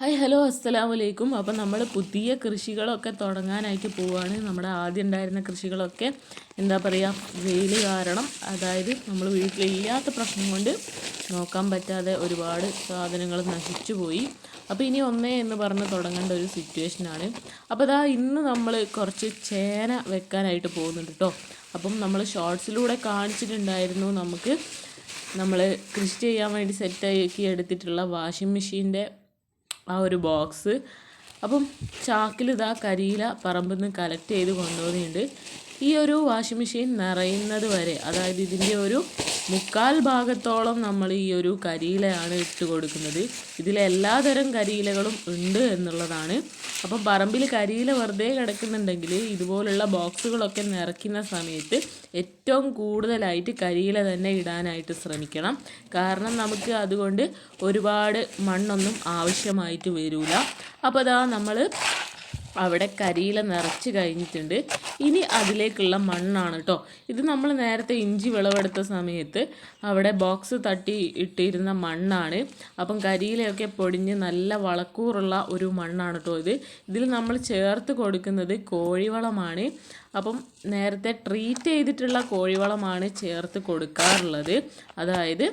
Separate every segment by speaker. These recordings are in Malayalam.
Speaker 1: ഹായ് ഹലോ അസ്സലാമു അലൈക്കും അപ്പം നമ്മൾ പുതിയ കൃഷികളൊക്കെ തുടങ്ങാനായിട്ട് പോവുകയാണ് നമ്മുടെ ആദ്യം ഉണ്ടായിരുന്ന കൃഷികളൊക്കെ എന്താ പറയുക വെയിൽ കാരണം. അതായത് നമ്മൾ വീട്ടിലില്ലാത്ത പ്രശ്നം കൊണ്ട് നോക്കാൻ പറ്റാതെ ഒരുപാട് സാധനങ്ങൾ നശിച്ചു പോയി. അപ്പോൾ ഇനി ഒന്നേ എന്ന് പറഞ്ഞ് തുടങ്ങേണ്ട ഒരു സിറ്റുവേഷനാണ് അപ്പോൾ ഇതാ ഇന്ന് നമ്മൾ കുറച്ച് ചേന വെക്കാനായിട്ട് പോകുന്നുണ്ട് കേട്ടോ അപ്പം നമ്മൾ ഷോർട്സിലൂടെ കാണിച്ചിട്ടുണ്ടായിരുന്നു നമുക്ക് നമ്മൾ കൃഷി ചെയ്യാൻ വേണ്ടി സെറ്റാക്കി എടുത്തിട്ടുള്ള വാഷിംഗ് മെഷീന്റെ ആ ഒരു ബോക്സ്. അപ്പം ചാക്കിൽ ഇതാ കരിയില പറമ്പിൽ നിന്ന് കളക്ട് ചെയ്ത് കൊണ്ടുപോകുന്നുണ്ട് ഈ ഒരു വാഷിംഗ് മെഷീൻ നിറയുന്നത് വരെ അതായത് ഇതിന്റെ ഒരു മുക്കാൽ ഭാഗത്തോളം നമ്മൾ ഈ ഒരു കരിയിലയാണ് ഇട്ട് കൊടുക്കുന്നത്. ഇതിൽ എല്ലാതരം കരിയിലകളും ഉണ്ട് എന്നുള്ളതാണ്. അപ്പം പറമ്പിൽ കരിയില വെറുതെ കിടക്കുന്നുണ്ടെങ്കിൽ ഇതുപോലുള്ള ബോക്സുകളൊക്കെ നിറയ്ക്കുന്ന സമയത്ത് ഏറ്റവും കൂടുതലായിട്ട് കരിയില തന്നെ ഇടാനായിട്ട് ശ്രമിക്കണം. കാരണം നമുക്ക് അതുകൊണ്ട് ഒരുപാട് മണ്ണൊന്നും ആവശ്യമായിട്ട് വരില്ല അപ്പോൾ അതാ നമ്മൾ അവിടെ കരിയില നിറച്ച് കഴിഞ്ഞിട്ടുണ്ട്. ഇനി അതിലേക്കുള്ള മണ്ണാണ് കേട്ടോ ഇത് നമ്മൾ നേരത്തെ ഇഞ്ചി വിളവെടുത്ത സമയത്ത് അവിടെ ബോക്സ് തട്ടി ഇട്ടിരുന്ന മണ്ണാണ്. അപ്പം കരിയിലയൊക്കെ പൊടിഞ്ഞ് നല്ല വളക്കൂറുള്ള ഒരു മണ്ണാണ് കേട്ടോ ഇത്. ഇതിൽ നമ്മൾ ചേർത്ത് കൊടുക്കുന്നത് കോഴിവളമാണ്. അപ്പം നേരത്തെ ട്രീറ്റ് ചെയ്തിട്ടുള്ള കോഴിവളമാണ് ചേർത്ത് കൊടുക്കാറുള്ളത്. അതായത്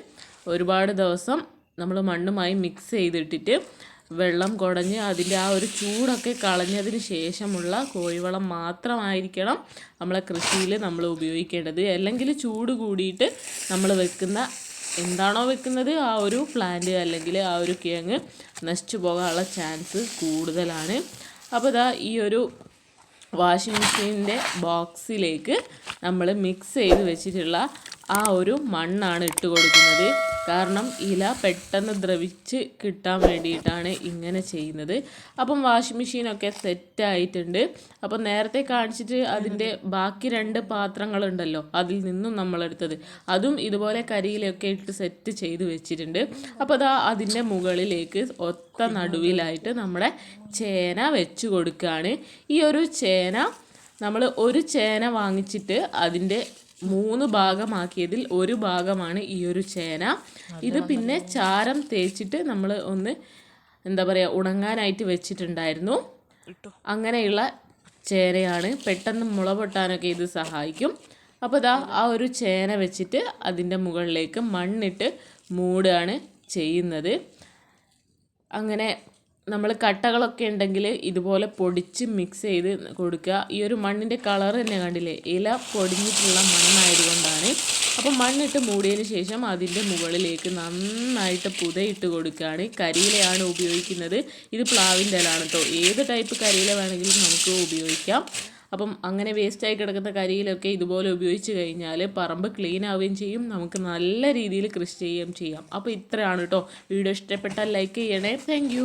Speaker 1: ഒരുപാട് ദിവസം നമ്മൾ മണ്ണുമായി മിക്സ് ചെയ്തിട്ടിട്ട് വെള്ളം കുടഞ്ഞ് അതിന്റെ ആ ഒരു ചൂടൊക്കെ കളഞ്ഞതിന് ശേഷമുള്ള കോഴിവളം മാത്രമായിരിക്കണം നമ്മളെ കൃഷിയിൽ നമ്മൾ ഉപയോഗിക്കേണ്ടത്. അല്ലെങ്കിൽ ചൂട് കൂടിയിട്ട് നമ്മൾ വെക്കുന്ന എന്താണോ വെക്കുന്നത് ആ ഒരു പ്ലാന്റ് അല്ലെങ്കിൽ ആ ഒരു കിഴങ്ങ് നശിച്ചു പോകാനുള്ള ചാൻസ് കൂടുതലാണ്. അപ്പോൾ ഇതാ ഈ ഒരു വാഷിംഗ് മെഷീനിന്റെ ബോക്സിലേക്ക് നമ്മൾ മിക്സ് ചെയ്ത് വെച്ചിട്ടുള്ള ആ ഒരു മണ്ണാണ് ഇട്ട് കൊടുക്കുന്നത്. കാരണം ഇല പെട്ടെന്ന് ദ്രവിച്ച് കിട്ടാൻ വേണ്ടിയിട്ടാണ് ഇങ്ങനെ ചെയ്യുന്നത്. അപ്പം വാഷിംഗ് മെഷീനൊക്കെ സെറ്റായിട്ടുണ്ട് അപ്പം നേരത്തെ കാണിച്ചിട്ട് അതിന്റെ ബാക്കി രണ്ട് പാത്രങ്ങളുണ്ടല്ലോ അതിൽ നിന്നും നമ്മളെടുത്തത്. അതും ഇതുപോലെ കരിയിലൊക്കെ ഇട്ട് സെറ്റ് ചെയ്ത് വെച്ചിട്ടുണ്ട്. അപ്പോൾ അതാ അതിന്റെ മുകളിലേക്ക് ഒത്ത നടുവിലായിട്ട് നമ്മുടെ ചേന വെച്ച് കൊടുക്കുകയാണ്. ഈ ഒരു ചേന നമ്മൾ ഒരു ചേന വാങ്ങിച്ചിട്ട് അതിന്റെ മൂന്ന് ഭാഗമാക്കിയതിൽ ഒരു ഭാഗമാണ് ഈ ഒരു ചേന. ഇത് പിന്നെ ചാരം തേച്ചിട്ട് നമ്മൾ ഒന്ന് എന്താ പറയുക ഉണങ്ങാനായിട്ട് വെച്ചിട്ടുണ്ടായിരുന്നു. അങ്ങനെയുള്ള ചേനയാണ്. പെട്ടെന്ന് മുള പൊട്ടാനൊക്കെ ഇത് സഹായിക്കും. അപ്പോൾ ഇതാ ആ ഒരു ചേന വെച്ചിട്ട് അതിന്റെ മുകളിലേക്ക് മണ്ണിട്ട് മൂടുകയാണ് ചെയ്യുന്നത്. അങ്ങനെ നമ്മൾ കട്ടകളൊക്കെ ഉണ്ടെങ്കിൽ ഇതുപോലെ പൊടിച്ച് മിക്സ് ചെയ്ത് കൊടുക്കുക. ഈ ഒരു മണ്ണിന്റെ കളർ തന്നെ കണ്ടില്ലേ? ഇല പൊടിഞ്ഞിട്ടുള്ള മണ്ണായതുകൊണ്ടാണ്. അപ്പോൾ മണ്ണിട്ട് മൂടിയതിന് ശേഷം അതിന്റെ മുകളിലേക്ക് നന്നായിട്ട് പുതയിട്ട് കൊടുക്കുകയാണ്. കരിയിലയാണ് ഉപയോഗിക്കുന്നത്. ഇത് പ്ലാവിന്റെ ഇലാണ് കേട്ടോ ഏത് ടൈപ്പ് കരിയില വേണമെങ്കിലും നമുക്ക് ഉപയോഗിക്കാം. അപ്പം അങ്ങനെ വേസ്റ്റായി കിടക്കുന്ന കരിയിലൊക്കെ ഇതുപോലെ ഉപയോഗിച്ച് കഴിഞ്ഞാൽ പറമ്പ് ക്ലീൻ ആവുകയും ചെയ്യും. നമുക്ക് നല്ല രീതിയിൽ കൃഷി ചെയ്യുകയും ചെയ്യാം. അപ്പോൾ ഇത്രയാണ് കേട്ടോ വീഡിയോ ഇഷ്ടപ്പെട്ടാൽ ലൈക്ക് ചെയ്യണേ. താങ്ക്